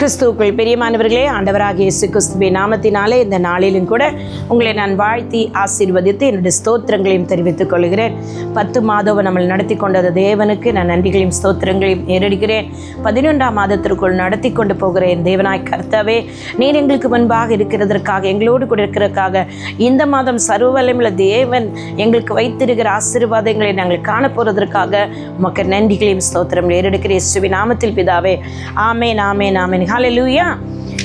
கிறிஸ்துவுக்குள் பெரியமானவர்களே ஆண்டவராக இயேசு கிறிஸ்துவின் நாமத்தினாலே இந்த நாளிலும் கூட உங்களை நான் வாழ்த்தி ஆசீர்வதித்து என்னுடைய ஸ்தோத்திரங்களையும் தெரிவித்துக் கொள்கிறேன். பத்து மாதவ நம்மளை நடத்தி கொண்டது தேவனுக்கு நான் நன்றிகளையும் ஸ்தோத்திரங்களையும் ஏறெடுக்கிறேன். பதினொன்றாம் மாதத்திற்குள் நடத்தி கொண்டு போகிறேன் தேவனாய் கர்த்தாவே நீர் எங்களுக்கு முன்பாக இருக்கிறதற்காக எங்களோடு கூட இருக்கிறதுக்காக இந்த மாதம் சர்வலமில் தேவன் எங்களுக்கு வைத்திருக்கிற ஆசீர்வாதங்களை நாங்கள் காண போகிறதற்காக உமக்கு நன்றிகளையும் ஸ்தோத்திரம் ஏறெடுக்கிற இயேசுவின் நாமத்தில் பிதாவே ஆமே நாமே நாமே ஆமேன் லூயா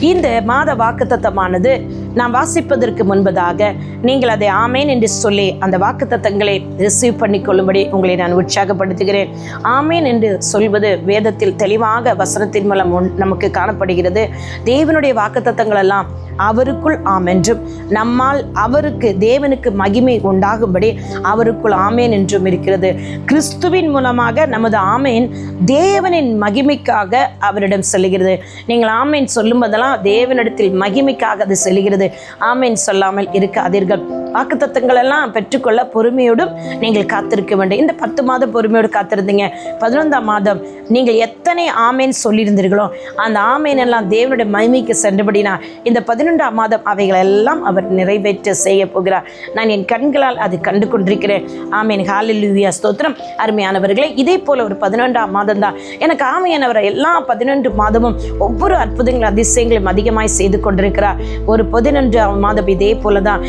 இந்த மாத வாக்குத்தத்தமானது நாம் வாசிப்பதற்கு முன்பதாக நீங்கள் அதை ஆமேன் என்று சொல்லி அந்த வாக்குத்தத்தங்களை ரிசீவ் பண்ணிக்கொள்ளும்படி உங்களை நான் உற்சாகப்படுத்துகிறேன். ஆமேன் என்று சொல்வது வேதத்தில் தெளிவாக வசனத்தின் மூலம் நமக்கு காணப்படுகிறது. தேவனுடைய வாக்கு தத்தங்களெல்லாம் அவருக்குள் ஆம் என்றும் நம்மால் அவருக்கு தேவனுக்கு மகிமை உண்டாகும்படி அவருக்குள் ஆமேன் என்றும் இருக்கிறது. கிறிஸ்துவின் மூலமாக நமது ஆமேன் தேவனின் மகிமைக்காக அவரிடம் செல்கிறது நீங்கள் ஆமேன் சொல்லும்போதெல்லாம் தேவனிடத்தில் மகிமைக்காக அது செல்கிறது ஆமீன் சொல்லாமல் இருக்காதீர்கள். வாக்குத்தத்தங்கள் எல்லாம் பெற்றுக்கொள்ள பொறுமையோடும் நீங்கள் காத்திருக்க வேண்டும். இந்த பத்து மாதம் பொறுமையோடு காத்திருந்தீங்க. பதினொன்றாம் மாதம் நீங்கள் எத்தனை ஆமேன் சொல்லியிருந்தீர்களோ அந்த ஆமேன் எல்லாம் தேவனுடைய மகிமைக்கு சென்றபடினா இந்த பதினொன்றாம் மாதம் அவைகள் எல்லாம் அவர் நிறைவேற்ற செய்ய போகிறார். நான் என் கண்களால் அது கண்டு கொண்டிருக்கிறேன். ஆமேன். ஹாலிலுவியா ஸ்தோத்திரம். அருமையானவர்களே இதே போல ஒரு பதினொன்றாம் மாதம் தான் எனக்கு அவரை எல்லா பதினொன்று மாதமும் ஒவ்வொரு அற்புதங்களும் அதிசயங்களும் அதிகமாய் செய்து கொண்டிருக்கிறார். ஒரு பதினொன்றாம் மாதம் இதே போல தான்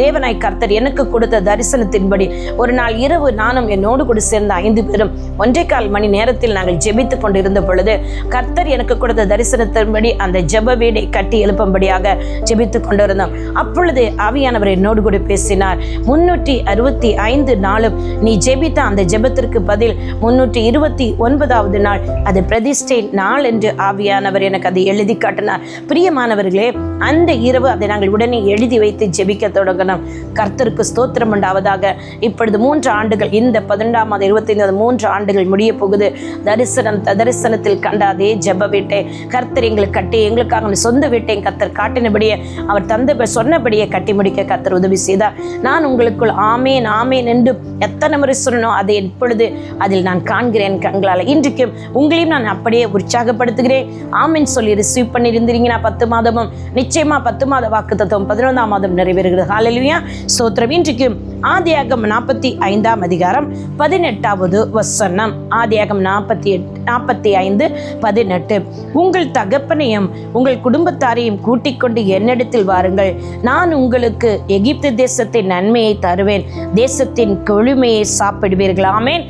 தேவனாய் கர்த்தர் எனக்கு கொடுத்த தரிசனத்தின்படி ஒரு நாள் இரவு நானும் என்னோடு கூட சேர்ந்த ஐந்து பேரும் ஒன்றே கால் மணி நேரத்தில் நாங்கள் ஜெபித்து கொண்டிருந்த பொழுது கர்த்தர் எனக்கு கொடுத்த தரிசனத்தின்படி அந்த ஜெப வீடை கட்டி எழுப்பும்படியாக ஜெபித்து கொண்டிருந்தோம். அப்பொழுது ஆவியானவர் என்னோடு கூட பேசினார் முன்னூற்றி அறுபத்தி ஐந்து நாளும் நீ ஜெபித்த அந்த ஜெபத்திற்கு பதில் முன்னூற்றி இருபத்தி ஒன்பதாவது நாள். அது பிரதிஷ்டை நாள் என்று ஆவியானவர் எனக்கு அதை எழுதி காட்டினார். பிரியமானவர்களே அந்த இரவு அதை நாங்கள் உடனே எழுதி வைத்து ஜெபிக்க தொடங்கணும் கர்த்தருக்கு ஸ்தோத்திரம் உண்டாவதாக. இப்பொழுது மூன்று ஆண்டுகள் இந்த பதினெண்டாம் மாதம் இருபத்தைந்தாவது மூன்று ஆண்டுகள் முடிய போகுது. தரிசனம் தரிசனத்தில் கண்ட அதே ஜெப வீட்டை. கர்த்தர் எங்களுக்கு கட்டி எங்களுக்காக சொந்த வீட்டை கர்த்தர் காட்டினபடியே அவர் தந்த சொன்னபடியே கட்டி முடிக்க கர்த்தர் உதவி செய்தார். நான் உங்களுக்குள் ஆமேன் ஆமேன் என்று எத்தனை முறை சொல்லணும் அதை இப்பொழுது அதில் நான் காண்கிறேன் கண்களால். இன்றைக்கும் உங்களையும் நான் அப்படியே உற்சாகப்படுத்துகிறேன். ஆமேன் சொல்லி ரிசீவ் பண்ணியிருந்தீங்கன்னா பத்து மாதமும் நிச்சயமா பத்து மாத வாக்கு தத்துவம் பதினொன்றாம் மாதம் நிறைவேறுகிறது. ஹாலலுயா சோத்திரம் இன்றைக்கு ஆதியாகம் நாற்பத்தி ஐந்தாம் அதிகாரம் பதினெட்டாவது வசனம். ஆதியாகம் நாற்பத்தி எட் நாற்பத்தி ஐந்து பதினெட்டு. உங்கள் தகப்பனையும் உங்கள் குடும்பத்தாரையும் கூட்டிக் கொண்டு என்னிடத்தில் வாருங்கள். நான் உங்களுக்கு எகிப்து தேசத்தின் நன்மையை தருவேன். தேசத்தின் கொழுமையை சாப்பிடுவீர்கள். ஆமேன்.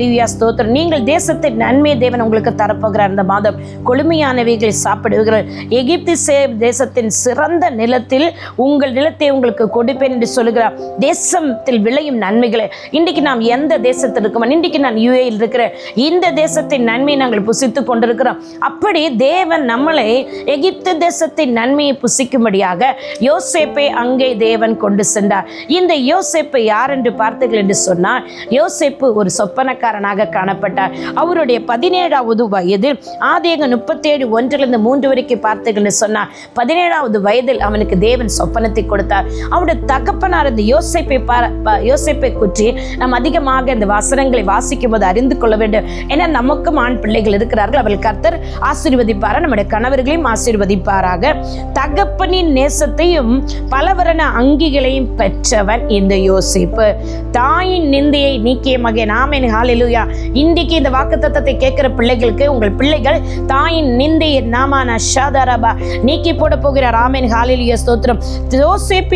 லிவியா ஸ்தோத்திரம். நீங்கள் தேசத்தின் நன்மை தேவன் உங்களுக்கு தரப்போகிறார். அந்த மாதம் கொழுமையானவைகளை சாப்பிடுவீர்கள். எகிப்து சே தேசத்தின் சிறந்த நிலத்தில் உங்கள் நிலத்தை உங்களுக்கு கொடுப்பேன் என்று சொல்லுகிறார் தேசத்தில் விளையும் நன்மைகளை இன்றைக்கு நாம் எந்த தேசத்தில் இருக்கோம்? இன்றைக்கு நான் யூஏயில் இருக்கிறேன். இந்த தேசத்தின் நன்மையை நாங்கள் புசித்துக் கொண்டிருக்கிறோம். அப்படி தேவன் நம்மளை எகிப்து தேசத்தின் நன்மையை புசிக்கும்படியாக யோசேப்பை அங்கே தேவன் கொண்டு சென்றார். இந்த யோசேப்பை யார் என்று பார்த்தீர்கள் என்று சொன்னால் யோசேப்பு ஒரு சொப்பனக்காரனாக காணப்பட்டார். அவருடைய பதினேழாவது வயதில் ஆதேக முப்பத்தேழு ஒன்றிலிருந்து மூன்று வரைக்கும் பார்த்தீர்கள் சொன்னார் பதினேழாவது வயதில் அவனுக்கு தேவன் சொப்பனத்தை கொடுத்தார். அவருடைய தகப்பனார் இந்த யோசிப்பை யோசிப்பை குற்றி நாம் அதிகமாக இந்த வசனங்களை வாசிக்கும் போது அறிந்து கொள்ள வேண்டும். ஏன்னா நமக்கும் ஆண் பிள்ளைகள் இருக்கிறார்கள். அவர்கள் கர்த்தர் ஆசீர்வதிப்பாரா? நம்முடைய கணவர்களையும் ஆசீர்வதிப்பாராக. தகப்பனின் நேசத்தையும் பலவரண அங்கிகளையும் பெற்றவன் இந்த யோசிப்பு. தாயின் நிந்தையை நீக்கிய மகன். ஆமேன். ஹாலிலுயா இன்றைக்கு இந்த வாக்குத்தத்தத்தை கேட்கிற பிள்ளைகளுக்கு உங்கள் பிள்ளைகள் தாயின் நிந்தையை நாமான ஷாதாரபா நீக்கி போட போகிறார். ஆமேன். ஹாலிலுயா ஸ்தோத்திரம்.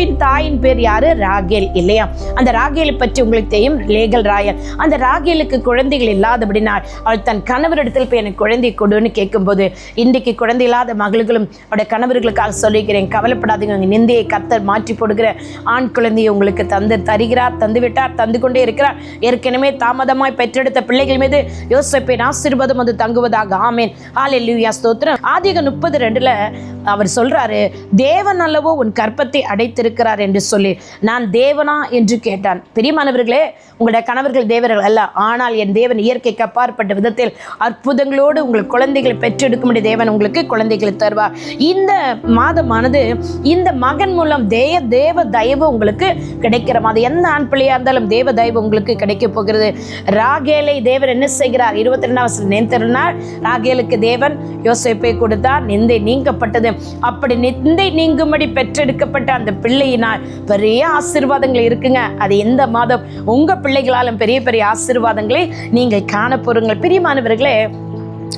யோசேப்பின் தாயின் பேர் யாரு? ராகேல் இல்லையா? அந்த ராகேலை பற்றி உங்களுக்கு தெரியும் லேகல் ராயல் அந்த ராகேலுக்கு குழந்தைகள் இல்லாதபடினால் அவள் தன் கணவரிடத்தில் போய் எனக்கு குழந்தை கொடுன்னு கேட்கும்போது இன்றைக்கு குழந்தை இல்லாத மகளுகளும் அவருடைய கணவர்களுக்காக சொல்லிக்கிறேன் கவலைப்படாதீங்க. உங்க நிந்தையை கத்தர் மாற்றி போடுகிற ஆண் குழந்தையை உங்களுக்கு தந்து தருகிறார் தந்து விட்டார் தந்து கொண்டே இருக்கிறார். ஏற்கனவே தாமதமாய் பெற்றெடுத்த பிள்ளைகள் மீது யோசிப்பேன் ஆசீர்வாதம் அது தங்குவதாக. ஆமேன். ஹalleluya. ஸ்தோத்திரம். ஆதிக முப்பது ரெண்டுல அவர் சொல்றாரு தேவன் அல்லவோ உன் கற்பத்தை அடைத்திருக்க இருக்கிறார் என்று சொல்லி நான் தேவனா என்று கேட்டான். பெரியமானவர்களே உங்களுடைய கணவர்கள் தேவர்கள் அல்ல. ஆனால் என் தேவன் இயற்கைக்கு அப்பாற்பட்ட விதத்தில் அற்புதங்களோடு உங்கள் குழந்தைகளை பெற்றெடுக்கும்படி தேவன் உங்களுக்கு குழந்தைகளை தருவார். இந்த மாதமானது இந்த மகன் மூலம் தேய தேவ தயவு உங்களுக்கு கிடைக்கிற மாதம் எந்த ஆண் பிள்ளையா இருந்தாலும் தேவ தயவு உங்களுக்கு கிடைக்க போகிறது. ராகேலை தேவர் என்ன செய்கிறார்? இருபத்தி ரெண்டாம் வருஷம் ராகேலுக்கு தேவன் யோசிப்பை கொடுத்தார். நிந்தை நீங்கப்பட்டது. அப்படி நிந்தை நீங்கும்படி பெற்றெடுக்கப்பட்ட அந்த பிள்ளை வேலையினால் பெரிய ஆசீர்வாதங்கள் இருக்குங்க. அது எந்த மாதம்? உங்க பிள்ளைகளாலும் பெரிய பெரிய ஆசீர்வாதங்களை நீங்கள் காண போறீங்கள் பிரியமானவர்களே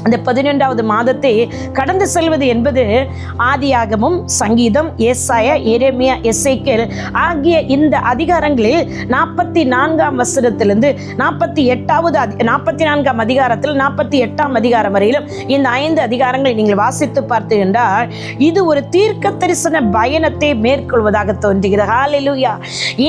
அந்த பதினொன்றாவது மாதத்தை கடந்து செல்வது என்பது ஆதியாகமும் சங்கீதம் ஏசாய எரேமியா எஸ்ஐக்கேல் ஆகிய இந்த அதிகாரங்களில் நாற்பத்தி நான்காம் வசனத்திலிருந்து நாற்பத்தி எட்டாவது அதி நாற்பத்தி நான்காம் அதிகாரத்தில் நாற்பத்தி எட்டாம் அதிகாரம் வரையிலும் இந்த ஐந்து அதிகாரங்களை நீங்கள் வாசித்து பார்த்து என்றால் இது ஒரு தீர்க்க தரிசன பயணத்தை மேற்கொள்வதாக தோன்றுகிறது. ஹாலிலுயா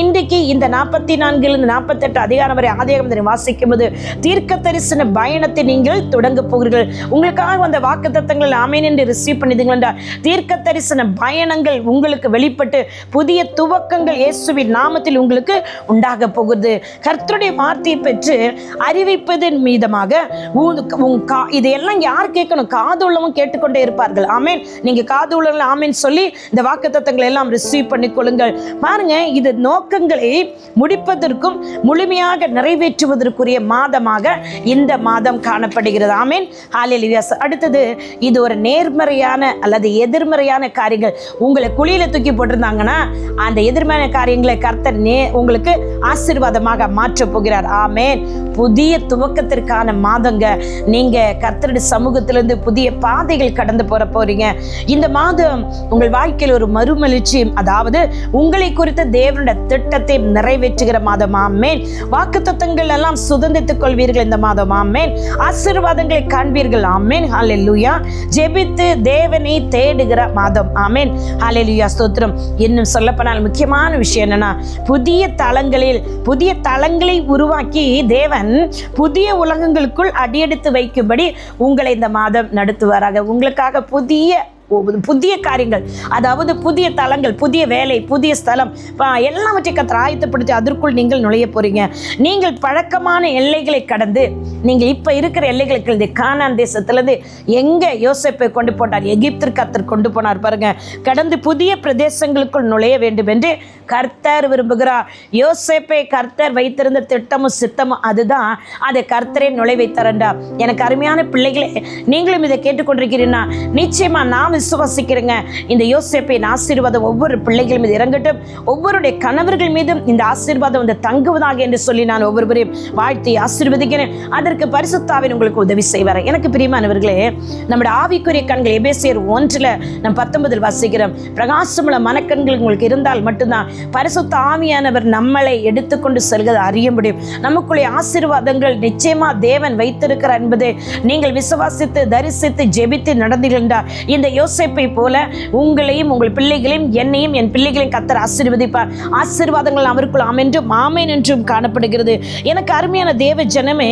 இன்றைக்கு இந்த நாற்பத்தி நான்கிலிருந்து நாற்பத்தெட்டு அதிகாரம் வரை ஆதியாகம் வாசிக்கும் போது தீர்க்க தரிசன பயணத்தை நீங்கள் தொடங்க போகிறீர்கள்? உங்களுக்காக வந்த வாக்கு தத்தங்கள் ஆமேன் என்று ரிசீவ் பண்ணிதுங்கள் என்றால் தீர்க்க தரிசன பயணங்கள் உங்களுக்கு வெளிப்பட்டு புதிய துவக்கங்கள் இயேசுவின் நாமத்தில் உங்களுக்கு உண்டாக போகுது கர்த்தருடைய வார்த்தையை பெற்று அறிவிப்பதன் மீதமாக கா இதையெல்லாம் யார் கேட்கணும்? காது உள்ளவங்க கேட்டுக்கொண்டே இருப்பார்கள். ஆமேன். நீங்க காது உள்ளவங்க ஆமேன் சொல்லி இந்த வாக்கு தத்தங்களை எல்லாம் ரிசீவ் பண்ணிக்கொள்ளுங்கள் பாருங்க இது நோக்கங்களை முடிப்பதற்கும் முழுமையாக நிறைவேற்றுவதற்குரிய மாதமாக இந்த மாதம் காணப்படுகிறது. ஆமேன். ஹalleluya அடுத்தது இது ஒரு நேர்மறையான அல்லது எதிர்மறையான காரியங்கள். உங்களை குழியில தூக்கி போட்டிருந்தாங்கன்னா அந்த எதிர்மறையான காரியங்களை கர்த்தர் நே உங்களுக்கு ஆசீர்வாதமாக மாற்றப் போகிறார். ஆமேன். புதிய துவக்கத்திற்கான மாதங்க. நீங்க கர்த்தருடைய சமூகத்திலிருந்து புதிய பாதைகள் கடந்து போற போறீங்க. இந்த மாதம் உங்கள் வாழ்க்கையில் ஒரு மறுமலர்ச்சி அதாவது உங்களை குறித்த தேவனுடைய திட்டத்தை நிறைவேற்றுகிற மாதம். ஆமேன். வாக்கு எல்லாம் சுதந்தித்துக் கொள்வீர்கள் இந்த மாதம். ஆமேன். ஆசீர்வாதங்களை காண்பீர்கள் ஆமேன். ஹalleluya. ஜெபித்து தேவனை தேடுகிற மாதம். ஆமேன். ஹalleluya. ஸ்தோத்திரம். இன்னும் சொல்லப்போனால் முக்கியமான விஷயம் என்னன்னா புதிய தளங்களில் புதிய தளங்களை உருவாக்கி தேவன் புதிய உலகங்களுக்குள் அடியெடுத்து வைக்கும்படி உங்களை இந்த மாதம் நடத்துவாராக. உங்களுக்காக புதிய புதிய காரியங்கள் அதாவது புதிய தளங்கள் புதிய வேலை புதிய ஸ்தலம் எல்லாவற்றையும் கத்திர ஆயத்தப்படுத்தி அதற்குள் நீங்கள் நுழைய போறீங்க. நீங்கள் பழக்கமான எல்லைகளை கடந்து நீங்கள் இப்போ இருக்கிற எல்லைகளுக்கு இந்த கானான் தேசத்துலேருந்து எங்கே யோசிப்பை கொண்டு போனார் எகிப்திற்கு கத்தர் கொண்டு போனார் பாருங்க. கடந்து புதிய பிரதேசங்களுக்குள் நுழைய வேண்டும் என்று கர்த்தர் விரும்புகிறார். யோசேப்பை கர்த்தர் வைத்திருந்த திட்டமும் சித்தமும் அதுதான். அதை கர்த்தரே நுழைவை தரண்டா. எனக்கு அருமையான பிள்ளைகளே நீங்களும் இதை கேட்டுக்கொண்டிருக்கிறீன்னா நிச்சயமாக நாம் விசுவாசிக்கிறேங்க. இந்த யோசிப்பின் ஆசீர்வாதம் ஒவ்வொரு பிள்ளைகள் மீது இறங்கட்டும். ஒவ்வொருடைய கணவர்கள் மீதும் இந்த ஆசீர்வாதம் வந்து தங்குவதாக என்று சொல்லி நான் ஒவ்வொருவரையும் வாழ்த்தி ஆசீர்வதிக்கிறேன். அதற்கு பரிசுத்தாவின் உங்களுக்கு உதவி செய்வார் எனக்கு பிரியமானவர்களே நம்முடைய ஆவிக்குரிய கண்கள் எபேசியர் ஒன்றில் நம் பத்தொன்பதில் வாசிக்கிறோம். பிரகாசமுள்ள மனக்கண்கள் உங்களுக்கு இருந்தால் மட்டும்தான் பரிசுத்த ஆவியானவர் நம்மளை எடுத்துக்கொண்டு செல்கிறது அறிய முடியும். நமக்குள்ளே ஆசீர்வாதங்கள் நிச்சயமா தேவன் வைத்திருக்கிறார் என்பதை நீங்கள் விசுவாசித்து தரிசித்து ஜெபித்து நடந்தீர்கள் இந்த யோசிப்பை போல உங்களையும் உங்கள் பிள்ளைகளையும் என்னையும் என் பிள்ளைகளையும் கத்தர் ஆசீர்வதிப்பார். ஆசீர்வாதங்கள் அவருக்குள் ஆமென்றும் ஆமேன் என்றும் காணப்படுகிறது. எனக்கு அருமையான தேவ ஜனமே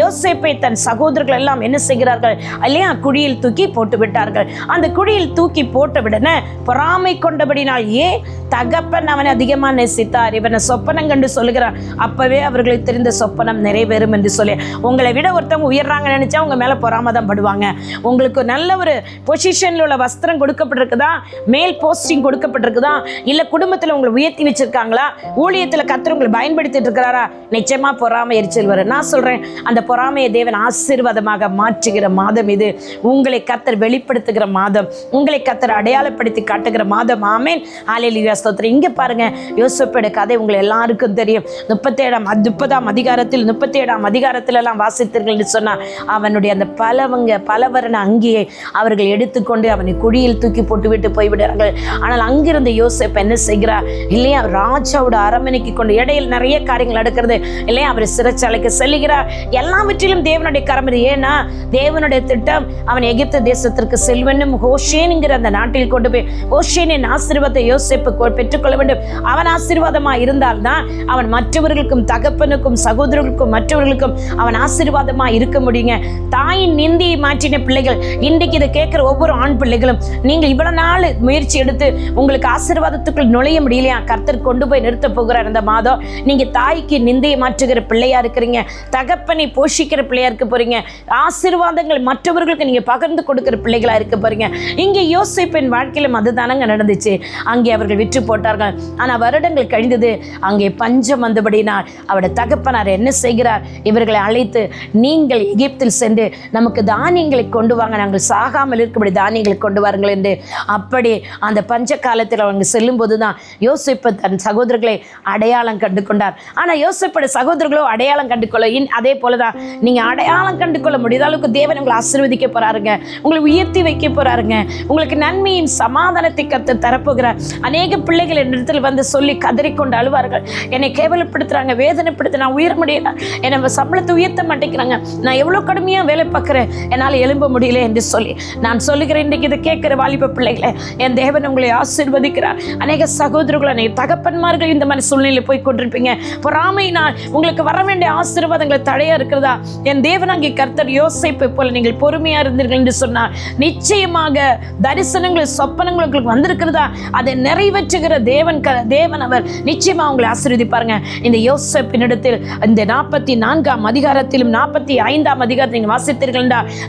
யோசேப்பை தன் சகோதரர்கள் எல்லாம் என்ன செய்கிறார்கள்? இல்லையா குழியில் தூக்கி போட்டு விட்டார்கள் அந்த குழியில் தூக்கி போட்ட விடன பொறாமை கொண்டபடினால் ஏன் தகப்பன் அவனை அதிகமாக நேசித்தார். இவனை சொப்பனம் கண்டு சொல்லுகிறான். அப்பவே அவர்களுக்கு தெரிந்த சொப்பனம் நிறைவேறும் என்று சொல்லி. உங்களை விட ஒருத்தவங்க உயர்றாங்க நினைச்சா உங்க மேல பொறாம தான் படுவாங்க. உங்களுக்கு நல்ல ஒரு பொசிஷன்ல உள்ள வஸ்திரம் கொடுக்கப்பட்டிருக்குதா? மேல் போஸ்டிங் கொடுக்கப்பட்டிருக்குதா? இல்ல குடும்பத்தில் உங்களை உயர்த்தி வச்சிருக்காங்களா? ஊழியத்தில் கத்தர் உங்களை பயன்படுத்திட்டு இருக்கிறாரா நிச்சயமா பொறாமை எரிச்சல் வரும். நான் சொல்றேன் அந்த பொறாமையை தேவன் ஆசீர்வாதமாக மாற்றுகிற மாதம் இது. உங்களை கத்தர் வெளிப்படுத்துகிற மாதம். உங்களை கத்தர் அடையாளப்படுத்தி காட்டுகிற மாதம். ஆமேன். ஆலையிலியா ஸ்தோத்திரம். இங்க பாருங்க யோசப்போட கதை உங்களை எல்லாருக்கும் தெரியும். முப்பத்தேழாம் முப்பதாம் அதிகாரத்தில் முப்பத்தேழாம் அதிகாரத்திலலாம் வாசித்தீர்கள் சொன்னா அவனுடைய அந்த பலவங்க பலவரண அங்கியை அவர்கள் எடுத்துக்கொண்டு அவன் அவனை குழியில் தூக்கி போட்டுவிட்டு போய்விடுறார்கள் ஆனால் அங்கிருந்த யோசேப் என்ன செய்கிறார் இல்லையா ராஜாவோட அரண்மனைக்கு கொண்டு இடையில் நிறைய காரியங்கள் நடக்கிறது. இல்லையா அவர் சிறைச்சாலைக்கு செல்கிறார் எல்லாவற்றிலும் தேவனுடைய கரம் இது. ஏன்னா தேவனுடைய திட்டம் அவன் எகிப்து தேசத்திற்கு செல்வனும் ஹோஷேனுங்கிற அந்த நாட்டில் கொண்டு போய் ஹோஷேனின் ஆசீர்வாதத்தை யோசிப்பு பெற்றுக்கொள்ள வேண்டும். அவன் ஆசீர்வாதமாக இருந்தால்தான் அவன் மற்றவர்களுக்கும் தகப்பனுக்கும் சகோதரர்களுக்கும் மற்றவர்களுக்கும் அவன் ஆசீர்வாதமாக இருக்க முடியுங்க. தாயின் நிந்தியை மாற்றின பிள்ளைகள் இன்றைக்கு இதை கேட்குற ஒவ்வொரு ஆண் பிள்ளைகள் பிள்ளைகளும் நீங்கள் இவ்வளவு நாள் முயற்சி எடுத்து உங்களுக்கு ஆசீர்வாதத்துக்குள் நுழைய முடியலையா? கர்த்தர் கொண்டு போய் நிறுத்த போகிறார் இந்த மாதம். நீங்க தாய்க்கு நிந்தையை மாற்றுகிற பிள்ளையா இருக்கிறீங்க. தகப்பனை போஷிக்கிற பிள்ளையா இருக்க போறீங்க. ஆசீர்வாதங்கள் மற்றவர்களுக்கு நீங்க பகிர்ந்து கொடுக்கிற பிள்ளைகளா இருக்க போறீங்க. இங்கே யோசிப்பின் வாழ்க்கையிலும் அதுதானங்க நடந்துச்சு. அங்கே அவர்கள் விற்று போட்டார்கள். ஆனா வருடங்கள் கழிந்தது. அங்கே பஞ்சம் வந்தபடினால் அவருடைய தகப்பனார் என்ன செய்கிறார்? இவர்களை அழைத்து நீங்கள் எகிப்தில் சென்று நமக்கு தானியங்களை கொண்டு வாங்க. நாங்கள் சாகாமல் இருக்கும்படி தானியங்களை கொண்டு வாருங்கள் என்று அப்படி அந்த பஞ்ச காலத்தில் அவங்க செல்லும்போது தான் யோசிப்பு தன் சகோதரர்களை அடையாளம் கண்டு கொண்டார் ஆனால் யோசிப்போட சகோதரர்களோ அடையாளம் கண்டு கொள்ள இன் அதே போல தான் நீங்கள் அடையாளம் கண்டு கொள்ள முடியாத அளவுக்கு தேவன் உங்களை ஆசீர்வதிக்க போகிறாருங்க உங்களை உயர்த்தி வைக்க போகிறாருங்க உங்களுக்கு நன்மையும் சமாதானத்தை கற்று தரப்போகிறார். அநேக பிள்ளைகள் என்னிடத்தில் வந்து சொல்லி கதறிக்கொண்டு அழுவார்கள். என்னை கேவலப்படுத்துகிறாங்க வேதனைப்படுத்த நான் உயர முடியல. என்னை சம்பளத்தை உயர்த்த மாட்டேங்கிறாங்க. நான் எவ்வளோ கடுமையாக வேலை பார்க்குறேன். என்னால் எழும்ப முடியல என்று சொல்லி நான் சொல்லுகிறேன் இன்றைக்கு இது கேட்குற வாலிப பிள்ளைகளை என் தேவன் உங்களை ஆசீர்வதிக்கிறார். அநேக சகோதரர்கள் அநேக தகப்பன்மார்கள் இந்த மாதிரி சூழ்நிலையில் போய் கொண்டிருப்பீங்க. பொறாமையினால் உங்களுக்கு வர வேண்டிய ஆசீர்வாதங்களை தடையா இருக்கிறதா? என் தேவன் அங்கே கர்த்தர் யோசிப்பை போல நீங்கள் பொறுமையா இருந்தீர்கள் என்று சொன்னார். நிச்சயமாக தரிசனங்கள் சொப்பனங்கள் உங்களுக்கு வந்திருக்கிறதா? அதை நிறைவேற்றுகிற தேவன் க தேவன் அவர் நிச்சயமா உங்களை ஆசீர்வதிப்பாருங்க. இந்த யோசப்பினிடத்தில் இந்த நாற்பத்தி நான்காம் அதிகாரத்திலும் நாற்பத்தி ஐந்தாம் அதிகாரத்தை நீங்கள் வாசித்தீர்கள்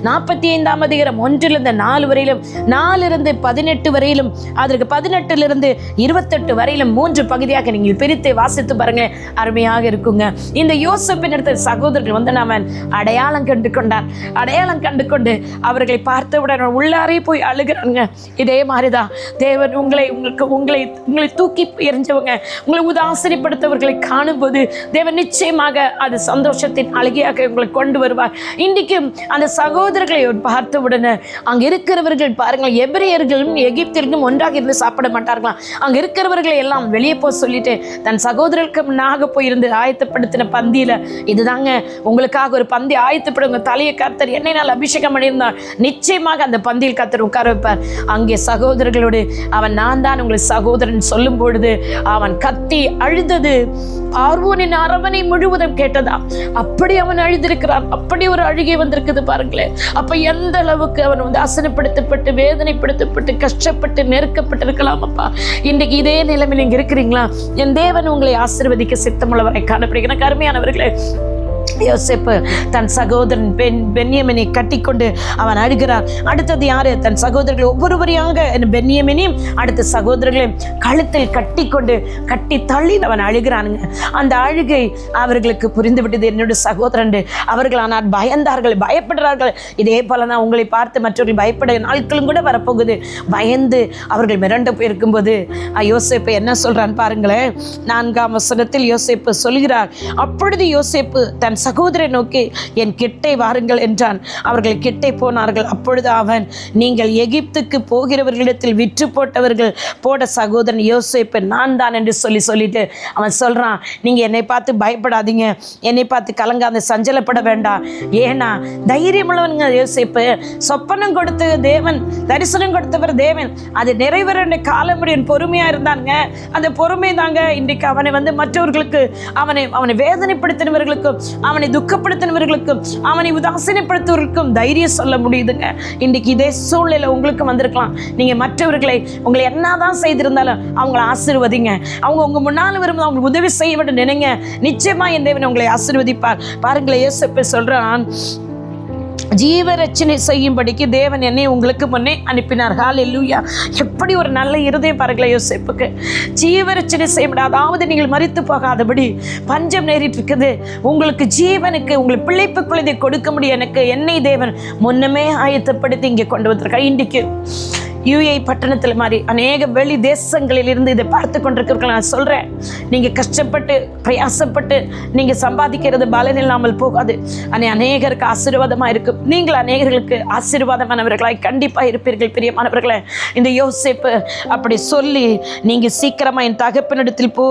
நாற்பத்தி ஐந்தாம் அதிகாரம் ஒன்றிலிருந்து நாலு வரையிலும் நாலிருந்து பதினெட்டு வரையிலும் அதற்கு பதினெட்டிலிருந்து இருபத்தெட்டு வரையிலும் மூன்று பகுதியாக நீங்கள் பிரித்து வாசித்து பாருங்க அருமையாக இருக்குங்க. இந்த யோசப்பின் இடத்த சகோதரர்கள் வந்து அவன் அடையாளம் கண்டு கொண்டான் அடையாளம் கண்டு கொண்டு அவர்களை பார்த்தவுடன் உள்ளாரே போய் அழுகிறாங்க இதே மாதிரிதான். தேவன் உங்களை உங்களுக்கு உங்களை உங்களை தூக்கி எரிஞ்சவங்க உங்களை உதாசனைப்படுத்தவர்களை காணும்போது தேவன் நிச்சயமாக அது சந்தோஷத்தின் அழகியாக உங்களை கொண்டு வருவார். இன்றைக்கும் அந்த சகோதரர்களை பார்த்த உடனே அங்கே இருக்கிறவர்கள் பாருங்கள் எபிரேயர்களும் எகிப்திற்கும் ஒன்றாக இருந்து சாப்பிட மாட்டார்களாம். அங்கே இருக்கிறவர்களை எல்லாம் வெளியே போக சொல்லிட்டு தன் சகோதரருக்கு முன்னாக போயிருந்து ஆயத்தப்படுத்தின பந்தியில் இதுதாங்க உங்களுக்காக ஒரு பந்தி ஆயத்தப்படுங்க தலையை கர்த்தர் என்னை நாள் அபிஷேகம் பண்ணியிருந்தார். நிச்சயமாக அந்த பந்தியில் கர்த்தர் உட்கார வைப்பார். அங்கே சகோதரர்களோடு அவன் நான் தான் உங்களை சகோதரன் சொல்லும் பொழுது அவன் கத்தி அழுதது. பார்வோனின் அரவணை முழுவதும் கேட்டதா? அப்படி அவன் அழுதிருக்கிறான். அப்படி ஒரு அழுகை வந்திருக்குது பாருங்களேன். அப்ப எந்த அளவுக்கு அவன் வந்து அசனப்படுத்தப்பட்டு வேதனைப்படுத்தப்பட்டு கஷ்டப்பட்டு நெருக்கப்பட்டிருக்கலாம் அப்பா. இன்றைக்கு இதே நிலைமையில் இங்க இருக்கிறீங்களா? என் தேவன் உங்களை ஆசிர்வதிக்க சித்தமுள்ளவரை காணப்படுகிறேன் கருமையானவர்களே யோசிப்பு தன் சகோதரன் பெண் பென்யமினை கட்டிக்கொண்டு அவன் அழுகிறான். அடுத்தது யாரு? தன் சகோதரர்கள் ஒவ்வொருவரையாக பென்யமினையும் அடுத்த சகோதரர்களையும் கழுத்தில் கட்டிக்கொண்டு கட்டி தள்ளி அவன் அழுகிறானுங்க. அந்த அழுகை அவர்களுக்கு புரிந்து விட்டது என்னுடைய சகோதரன் அவர்கள் ஆனால் பயந்தார்கள் பயப்படுறார்கள் இதே போல தான் உங்களை பார்த்து மற்றவர்கள் பயப்பட நாட்களும் கூட வரப்போகுது. பயந்து அவர்கள் மிரண்டு போயிருக்கும்போது யோசிப்பு என்ன சொல்றான் பாருங்களேன். நான்காம் வசனத்தில் யோசிப்பு சொல்கிறார். அப்பொழுது யோசிப்பு தன் சகோதரை நோக்கி என் கிட்டே வாருங்கள் என்றான். அவர்கள் கிட்டே போனார்கள். அப்பொழுது அவன் நீங்கள் எகிப்துக்கு போகிறவர்களிடத்தில் விற்று போட்டவர்கள் போட சகோதரன் யோசிப்பேன் நான் தான் என்று சொல்லி சொல்லிட்டு அவன் சொல்கிறான் நீங்கள் என்னை பார்த்து பயப்படாதீங்க. என்னை பார்த்து கலங்காத சஞ்சலப்பட வேண்டாம். ஏன்னா தைரியமுள்ளவனுங்க யோசிப்பு. சொப்பனம் கொடுத்து தேவன் தரிசனம் கொடுத்தவர் தேவன். அது நிறைவேற காலம் முடியும் பொறுமையாக இருந்தாங்க அந்த பொறுமை தாங்க இன்றைக்கு அவனை வந்து மற்றவர்களுக்கு அவனை அவனை வேதனைப்படுத்தினவர்களுக்கும் அவனை துக்கப்படுத்தினவர்களுக்கும் அவனை உதாசீனப்படுத்துவதற்கும் தைரியம் சொல்ல முடியுதுங்க. இன்றைக்கு இதே சூழ்நிலை உங்களுக்கு வந்திருக்கலாம். நீங்கள் மற்றவர்களை உங்களை என்னதான் செய்திருந்தாலும் அவங்கள ஆசீர்வதிங்க. அவங்க உங்கள் முன்னால் வரும்போது அவங்களுக்கு உதவி செய்ய வேண்டும் நினைங்க. நிச்சயமாக என் தேவன் உங்களை ஆசீர்வதிப்பார். பாருங்களேன் இயேசுப்பை சொல்கிறான் ஜீவரட்சணை செய்யும்படிக்கு தேவன் என்னை உங்களுக்கு முன்னே அனுப்பினார். ஹalleluya. எப்படி ஒரு நல்ல இருதயம் பாருங்களேன் யோசேப்புக்கு. ஜீவரட்சணை செய்யப்பட அதாவது நீங்கள் மறித்து போகாதபடி பஞ்சம் நேரிட்டு இருக்குது. உங்களுக்கு ஜீவனுக்கு உங்களுக்கு பிழைப்பு குழந்தை கொடுக்க முடியும் எனக்கு என்னை தேவன் முன்னமே ஆயத்தப்படுத்தி இங்கே கொண்டு வந்திருக்கா இன்றைக்கு யூஏ பட்டணத்தில் மாதிரி அநேக வெளி தேசங்களில் இருந்து இதை பார்த்து கொண்டிருக்கிறவர்கள் நான் சொல்கிறேன் நீங்கள் கஷ்டப்பட்டு பிரயாசப்பட்டு நீங்கள் சம்பாதிக்கிறது பலன் இல்லாமல் போகாது. ஆனால் அநேகருக்கு ஆசீர்வாதமாக இருக்கும். நீங்கள் அநேகர்களுக்கு ஆசீர்வாதமானவர்களாய் கண்டிப்பாக இருப்பீர்கள் பிரியமானவர்களே. இந்த யோசிப்பு அப்படி சொல்லி நீங்கள் சீக்கிரமாக என் தகப்பனிடத்தில் போ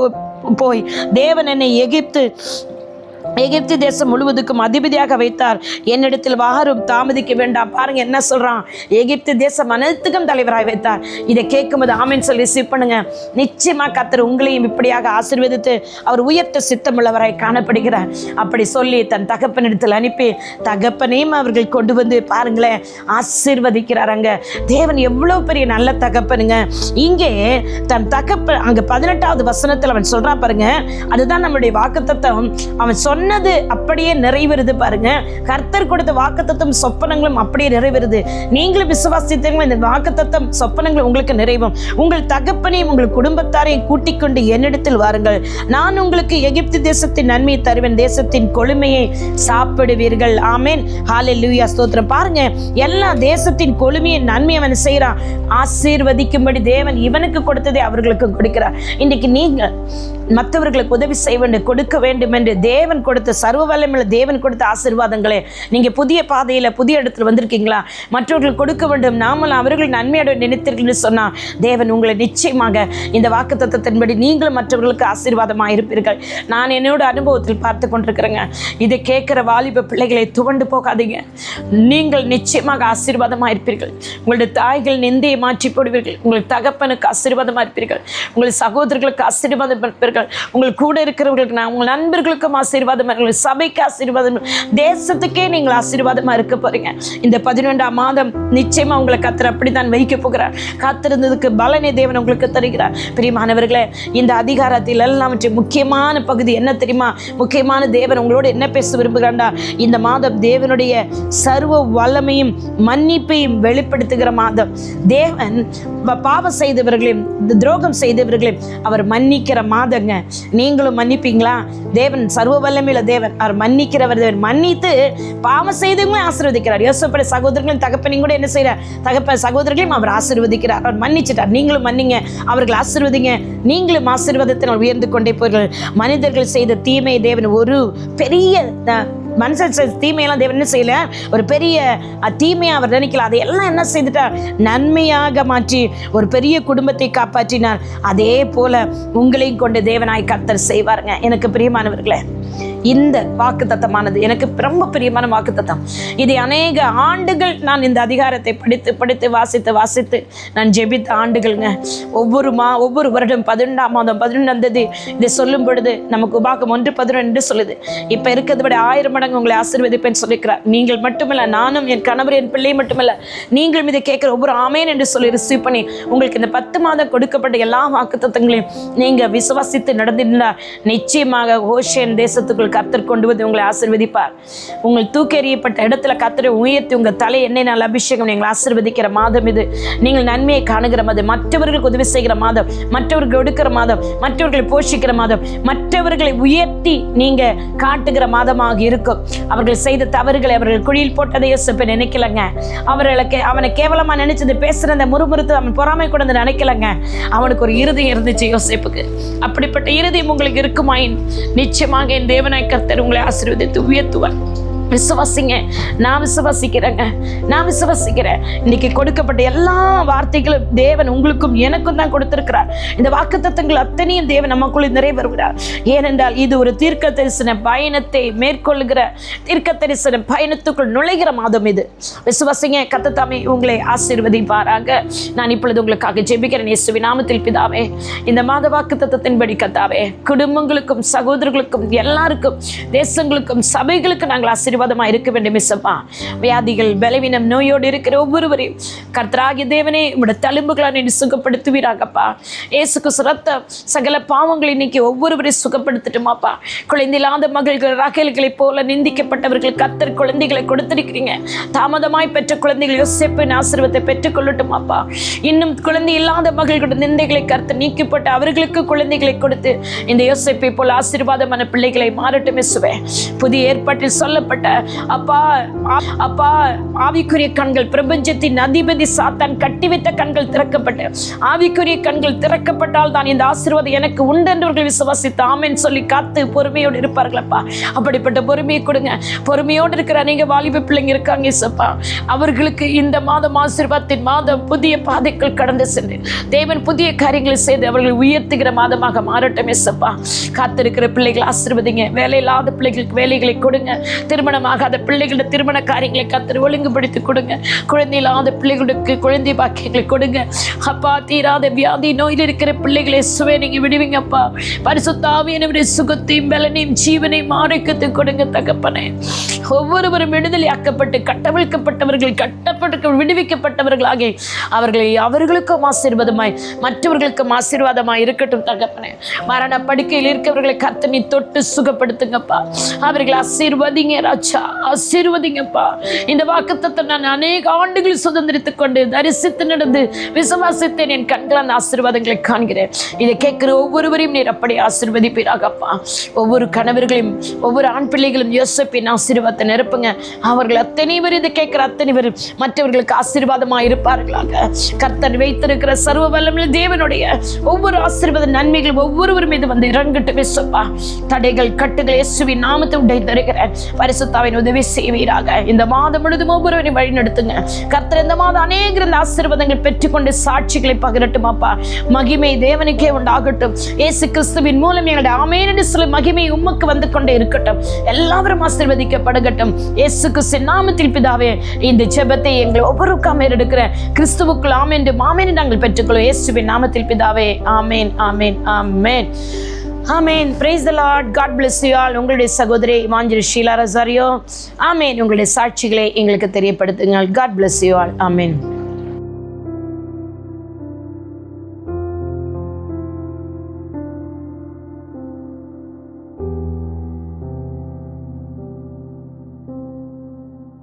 போய் தேவன் என்னை எகிப்து எகிப்து தேசம் முழுவதுக்கும் அதிபதியாக வைத்தார். என்னிடத்தில் வாரும் தாமதிக்க வேண்டாம். பாருங்க என்ன சொல்றான்? எகிப்து தேசம் அனைத்துக்கும் தலைவராக வைத்தார். இதை கேட்கும்போது ஆமின் சொல்லி ரிசீவ் பண்ணுங்க. நிச்சயமா கத்தர் உங்களையும் இப்படியாக ஆசிர்வதித்து அவர் உயர்த்த சித்தமுள்ளவராய் காணப்படுகிறார். அப்படி சொல்லி தன் தகப்பனிடத்தில் அனுப்பி தகப்பனையும் அவர்கள் கொண்டு வந்து பாருங்களேன் ஆசீர்வதிக்கிறார் அங்க. தேவன் எவ்வளவு பெரிய நல்ல தகப்பனுங்க. இங்கே தன் தகப்ப அங்க பதினெட்டாவது வசனத்தில் அவன் சொல்றான் பாருங்க. அதுதான் நம்முடைய வாக்குத்தத்தம். அவன் சொன்ன சொன்னது அப்படியே நிறைவேறுது பாருங்க. கர்த்தர் கொடுத்த வாக்குத்தத்தம் சொப்பனங்களும் அப்படியே நிறைவேறுது நீங்களும் விசுவாசித்தவங்க இந்த வாக்குத்தத்தம் சொப்பனங்கள் உங்களுக்கு நிறைவும். உங்கள் தகப்பனையும் உங்கள் குடும்பத்தாரையும் கூட்டிக் கொண்டு என்னிடத்தில் வாருங்கள். நான் உங்களுக்கு எகிப்து தேசத்தின் நன்மையை தருவேன். தேசத்தின் கொழுமையை சாப்பிடுவீர்கள். ஆமேன். ஹalleluya. ஸ்தோத்திரம். பாருங்க எல்லா தேசத்தின் கொழுமையை நன்மை அவன் செய்கிறான் ஆசீர்வதிக்கும்படி தேவன் இவனுக்கு கொடுத்ததை அவர்களுக்கு கொடுக்கிறார். இன்றைக்கு நீங்கள் மற்றவர்களுக்கு உதவி செய்ய வேண்டும் கொடுக்க வேண்டும் என்று தேவன் கொடு கொடுத்த சர்வ வல்லமையுள்ள தேவன் கொடுத்த ஆசீர்வாதங்களே நீங்க புதிய பாதையில் புதிய இடத்துல வந்திருக்கீங்களா? மற்றவர்கள் கொடுக்க வேண்டும். நாமளும் அவர்கள் நன்மையோட நினைத்தீர்கள் சொன்னா தேவன் உங்களை நிச்சயமாக இந்த வாக்கு தத்துவத்தின்படி நீங்களும் மற்றவர்களுக்கு ஆசீர்வாதமாக இருப்பீர்கள். நான் என்னோட அனுபவத்தில் பார்த்து கொண்டிருக்கிறேங்க. இதை கேட்கிற வாலிப பிள்ளைகளை துவண்டு போகாதீங்க. நீங்கள் நிச்சயமாக ஆசீர்வாதமாக இருப்பீர்கள். உங்களுடைய தாய்கள் நிந்தையை மாற்றி போடுவீர்கள். உங்கள் தகப்பனுக்கு ஆசீர்வாதமாக இருப்பீர்கள். உங்கள் சகோதரர்களுக்கு ஆசீர்வாதம் இருப்பீர்கள். உங்கள் கூட இருக்கிறவர்களுக்கு நான் உங்கள் நண்பர்களுக்கும் ஆசீர்வாதம் ஆசீர்வாதமாக உங்கள் சபைக்கு ஆசீர்வாதம். தேசத்துக்கே நீங்கள் ஆசீர்வாதமாக இருக்க போறீங்க. இந்த பதினொன்றாம் மாதம் நிச்சயமாக உங்களை கத்தர் அப்படித்தான் வைக்க போகிறார். காத்திருந்ததுக்கு பலனை தேவன் உங்களுக்கு தருகிறார். பிரியமானவர்களே இந்த அதிகாரத்தில் எல்லாவற்றை முக்கியமான பகுதி என்ன தெரியுமா? முக்கியமான தேவன் உங்களோடு என்ன பேச விரும்புகிறாண்டா? இந்த மாதம் தேவனுடைய சர்வ வல்லமையும் மன்னிப்பையும் வெளிப்படுத்துகிற மாதம். தேவன் பாவம் செய்தவர்களையும் துரோகம் செய்தவர்களையும் அவர் மன்னிக்கிற மாதங்க. நீங்களும் மன்னிப்பீங்களா? தேவன் சர்வ வல்லமை வல்லமையுள்ள தேவன் அவர் மன்னிக்கிறவர் தேவன். மன்னித்து பாவம் செய்தவங்களும் ஆசீர்வதிக்கிறார். யோசப்பட சகோதரர்களும் தகப்பனையும் கூட என்ன செய்கிறார் தகப்ப சகோதரர்களையும் அவர் ஆசீர்வதிக்கிறார். அவர் மன்னிச்சிட்டார். நீங்களும் மன்னிங்க. அவர்கள் ஆசீர்வதிங்க. நீங்களும் ஆசீர்வாதத்தினால் உயர்ந்து கொண்டே போர்கள் மனிதர்கள் செய்த தீமை தேவன் ஒரு பெரிய மனுஷன் தீமையெல்லாம் தேவன் என்ன செய்யல? ஒரு பெரிய தீமையை அவர் நினைக்கல. அதையெல்லாம் என்ன செய்துட்டார்? நன்மையாக மாற்றி ஒரு பெரிய குடும்பத்தை காப்பாற்றினார். அதே போல உங்களையும் கொண்டு தேவனாய் கர்த்தர் செய்வாருங்க. எனக்கு பிரியமானவர்களே இந்த வாக்குத்தத்தமானது. எனக்கு ரொம்ப பிரியமான வாக்குத்தத்தம். இது அநேக ஆண்டுகள் நான் இந்த அதிகாரத்தை படித்து படித்து வாசித்து வாசித்து நான் ஜெபித்த ஆண்டுகள்ங்க. ஒவ்வொரு மா ஒவ்வொரு வருடம் பதினெண்டாம் மாதம் பதினொன்றாம் தேதி இதை சொல்லும் பொழுது நமக்கு உபாக்கம் ஒன்று பதினொன்று சொல்லுது. இப்போ இருக்கிறத விட ஆயிரம் மடங்கு உங்களை ஆசீர்வதிப்பேன் சொல்லிக்கிறார் நீங்கள் மட்டுமல்ல நானும் என் கணவர் என் பிள்ளை மட்டுமல்ல நீங்களும் மீது கேட்குற ஒவ்வொரு ஆமேன் என்று சொல்லி ரிசீவ் பண்ணி உங்களுக்கு இந்த பத்து மாதம் கொடுக்கப்பட்ட எல்லா வாக்குத்தத்தங்களையும் நீங்கள் விசுவாசித்து நடந்திருந்தால் நிச்சயமாக ஓஷியன் தேசத்துக்குள் கர்த்தர் கொண்டு வந்து உங்களை ஆசிர்வதிப்பார். உங்கள் தூக்கி எறியப்பட்ட இடத்துல கத்தரை உயர்த்தி உங்கள் தலை எண்ணெய் நாள் அபிஷேகம் நீங்கள் ஆசிர்வதிக்கிற மாதம் இது. நீங்கள் நன்மையை காணுகிற மாதம் மற்றவர்களுக்கு உதவி செய்கிற மாதம் மற்றவர்கள் எடுக்கிற மாதம் மற்றவர்களை போஷிக்கிற மாதம் மற்றவர்களை உயர்த்தி நீங்கள் காட்டுகிற மாதமாக இருக்கும். அவர்கள் செய்த தவறுகளை அவர்கள் குழியில் போட்டதை யோசிப்பை நினைக்கலங்க. அவர்களுக்கு அவனை கேவலமாக நினைச்சது பேசுகிற அந்த முறுமுறுத்து அவன் பொறாமை கொண்டு நினைக்கலங்க. அவனுக்கு ஒரு இறுதி இருந்துச்சு யோசிப்புக்கு. அப்படிப்பட்ட இறுதியும் உங்களுக்கு இருக்குமாயின் நிச்சயமாக என் தேவனை கர்த்தர் உங்களை ஆசீர்வதித்து உயர்த்துவார். விசுவாசிங்க. நான் விசுவாசிக்கிறேங்க. நான் விசுவாசிக்கிறேன். இன்னைக்கு கொடுக்கப்பட்ட எல்லா வார்த்தைகளும் தேவன் உங்களுக்கும் எனக்கும் தான் கொடுத்திருக்கிறார். இந்த வாக்குத்தத்தங்கள் அத்தனையும் தேவன் நமக்குள் நிறைவேறுகிறார். ஏனென்றால் இது ஒரு தீர்க்க தரிசன பயணத்தை மேற்கொள்கிற தீர்க்க தரிசன பயணத்துக்குள் நுழைகிற மாதம் இது. விசுவாசிங்க கத்தத்தாமே உங்களை ஆசீர்வதிப்பாராக. நான் இப்பொழுது உங்களுக்காக ஜெபிக்கிறேன். இயேசுவின் நாமத்தில் பிதாவே இந்த மாத வாக்குத்தத்தத்தின்படி கத்தாவே குடும்பங்களுக்கும் சகோதரர்களுக்கும் எல்லாருக்கும் தேசங்களுக்கும் சபைகளுக்கு நாங்கள் ஆசீர்வாதமாக இருக்க வேண்டும் இசப்பா வியாதிகள் பலவீனம் நோயோடு இருக்கிற ஒவ்வொருவரையும் கர்த்தராகிய தேவனே உங்களோட தழும்புகளை நீ சுகப்படுத்துவீராகப்பா. ஏசுக்கு சுரத்த சகல பாவங்களை இன்னைக்கு ஒவ்வொருவரையும் சுகப்படுத்தட்டுமாப்பா. குழந்தையில்லாத மகள்கள் ரகல்களைப் போல நிந்திக்கப்பட்டவர்கள் கத்தர் குழந்தைகளை கொடுத்திருக்கிறீங்க. தாமதமாய் பெற்ற குழந்தைகள் யோசிப்பின் ஆசீர்வத்தை பெற்றுக்கொள்ளட்டுமாப்பா. இன்னும் குழந்தை இல்லாத மகள்களோட நிந்தைகளை கருத்து நீக்கப்பட்டு அவர்களுக்கு குழந்தைகளை கொடுத்து இந்த யோசிப்பை போல ஆசீர்வாதமான பிள்ளைகளை மாறட்டும் சுவே புதிய ஏற்பாட்டில் சொல்லப்பட்ட அப்பா அப்பா ஆவிக்குரிய கண்கள் பிரபஞ்சத்தின் அதிபதி சாத்தான் கட்டி வைத்த கண்கள் திறக்கப்பட்டு ஆவிக்குரிய கண்கள் திறக்கப்பட்டால் தான் இந்த ஆசீர்வாதம் எனக்கு உண்டு உண்டென்றவர்கள் விசுவாசித்து ஆமென் சொல்லி காத்து பொறுமையோடு இருப்பார்களப்பா. அப்படிப்பட்ட பொறுமையை கொடுங்க. பொறுமையோடு இருக்கிற அநேக வாலிப பிள்ளைங்க இருக்காங்க இசப்பா அவர்களுக்கு இந்த மாதம் ஆசீர்வாதத்தின் மாதம் புதிய பாதைகள் கடந்து சென்று தேவன் புதிய காரியங்களை செய்து அவர்களை உயர்த்துகிற மாதமாக மாறட்டும் இசப்பா காத்திருக்கிற பிள்ளைகள் ஆசீர்வதிங்க. வேலை இல்லாத பிள்ளைகளுக்கு வேலைகளை கொடுங்க. திருமண திருமணமாகாத பிள்ளைகளோட திருமண காரியங்களை கத்திர ஒழுங்குபடுத்தி கொடுங்க. குழந்தை இல்லாத பிள்ளைகளுக்கு குழந்தை பாக்கியங்களை கொடுங்க. அப்பா தீராத வியாதி நோயில் இருக்கிற பிள்ளைகளை சுவை நீங்க விடுவீங்கப்பா. பரிசுத்தாவியனவருடைய சுகத்தையும் பலனையும் ஜீவனையும் ஆரோக்கியத்தை கொடுங்க தகப்பனே. ஒவ்வொருவரும் விடுதலை ஆக்கப்பட்டு கட்டவிழ்க்கப்பட்டவர்கள் கட்டப்பட்டு விடுவிக்கப்பட்டவர்களாகி அவர்களை அவர்களுக்கும் ஆசீர்வாதமாய் மற்றவர்களுக்கும் ஆசீர்வாதமாய் இருக்கட்டும் தகப்பனே. மரண படுக்கையில் இருக்கிறவர்களை கத்தனி தொட்டு சுகப்படுத்துங்கப்பா. அவர்களை ஆசீர்வதிங்க ராஜ். ஆசீர்வதிங்கப்பா. இந்த வாக்குத்தத்தை நான் அநேக ஆண்டுகள் சுதந்திரித்துக் கொண்டு தரிசித்து நடந்து விசுவாசித்தேன். என் கண்கள் அந்த ஆசீர்வாதங்களை காண்கிறேன். இதை கேட்கிற ஒவ்வொருவரையும் நீர் அப்படி ஆசீர்வதிப்பீராகப்பா. ஒவ்வொரு கணவர்களையும் ஒவ்வொரு ஆண் பிள்ளைகளும் யோசிப்பின் ஆசீர்வாதத்தை நிரப்புங்க. அவர்கள் அத்தனை பேர் இதை கேட்கிற அத்தனை பேர் மற்றவர்களுக்கு ஆசீர்வாதமாக இருப்பார்களாக. கர்த்தர் வைத்திருக்கிற சர்வ வல்லமில் தேவனுடைய ஒவ்வொரு ஆசீர்வாத நன்மைகள் ஒவ்வொருவர் மீது வந்து இறங்கிட்டு இயேசுப்பா தடைகள் கட்டுகள் இயேசுவின் நாமத்தை உடை தருகிறேன். கர்த்தாவின் உதவி செய்வீராக. இந்த மாதம் முழுதும் ஒவ்வொருவரையும் வழிநடத்துங்க. கர்த்தர் இந்த மாதம் அநேக இந்த ஆசீர்வாதங்கள் பெற்றுக்கொண்டு சாட்சிகளை பகிரட்டும் அப்பா. மகிமை தேவனுக்கே உண்டாகட்டும். இயேசு கிறிஸ்துவின் மூலம் எங்களுடைய ஆமேன் என்று சொல்லி மகிமை உமக்கு வந்து கொண்டே இருக்கட்டும். எல்லாரும் ஆசீர்வதிக்கப்படுகட்டும். இயேசு கிறிஸ்து நாமத்தில் பிதாவே இந்த ஜெபத்தை எங்களை ஒவ்வொருக்கும் எடுக்கிற கிறிஸ்துவுக்குள் ஆமேன் என்று மாமேன் நாங்கள் பெற்றுக்கொள்ளும் இயேசுவின் நாமத்தில் பிதாவே ஆமேன் ஆமேன் ஆமேன். ஆமேன் praise the lord god bless you all உங்களுடைய சகோதரி மாஞ்சிரி ஷீலா ரசாரியோ. ஆமேன் உங்களுடைய சாட்சிகளை எங்களுக்கு தெரியப்படுத்துங்கள். God bless you all amen